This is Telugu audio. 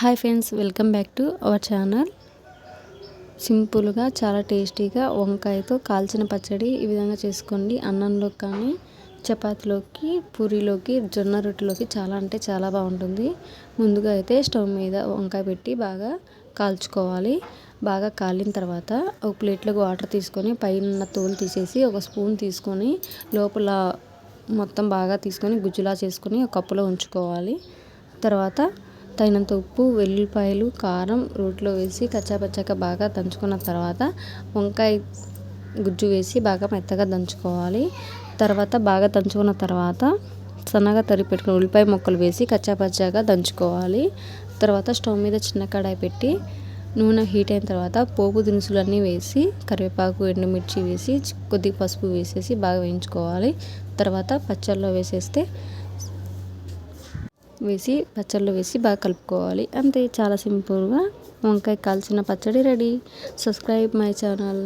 Hi friends welcome back to our channel సింపుల్గా చాలా టేస్టీగా వంకాయతో కాల్చిన పచ్చడి ఈ విధంగా చేసుకోండి. అన్నంలోకి కానీ చపాతీలోకి పూరీలోకి జొన్న రొట్టెలోకి చాలా అంటే చాలా బాగుంటుంది. ముందుగా అయితే స్టవ్ మీద వంకాయ పెట్టి బాగా కాల్చుకోవాలి. బాగా కాలిన తర్వాత ఒక ప్లేట్లోకి వాటర్ తీసుకొని పైన తోలు తీసేసి ఒక స్పూన్ తీసుకొని లోపల మొత్తం బాగా తీసుకొని గుజ్జులా చేసుకొని ఒక కప్పులో ఉంచుకోవాలి. తర్వాత తగినంత ఉప్పు వెల్లుల్లిపాయలు కారం రోట్లో వేసి కచ్చాపచ్చాక బాగా దంచుకున్న తర్వాత వంకాయ గుజ్జు వేసి బాగా మెత్తగా దంచుకోవాలి. తర్వాత బాగా దంచుకున్న తర్వాత సన్నగా తరిగి పెట్టుకుని ఉల్లిపాయ ముక్కలు వేసి కచ్చాపచ్చాగా దంచుకోవాలి. తర్వాత స్టవ్ మీద చిన్న కడాయి పెట్టి నూనె హీట్ అయిన తర్వాత పోపు దినుసులన్నీ వేసి కరివేపాకు ఎండుమిర్చి వేసి కొద్దిగా పసుపు వేసేసి బాగా వేయించుకోవాలి. తర్వాత పచ్చళ్ళలో వేసేస్తే వేసి పచ్చళ్ళు వేసి బాగా కలుపుకోవాలి. అంతే చాలా సింపుల్గా. వంకాయ కాల్చిన పచ్చడి రెడీ. Subscribe my channel.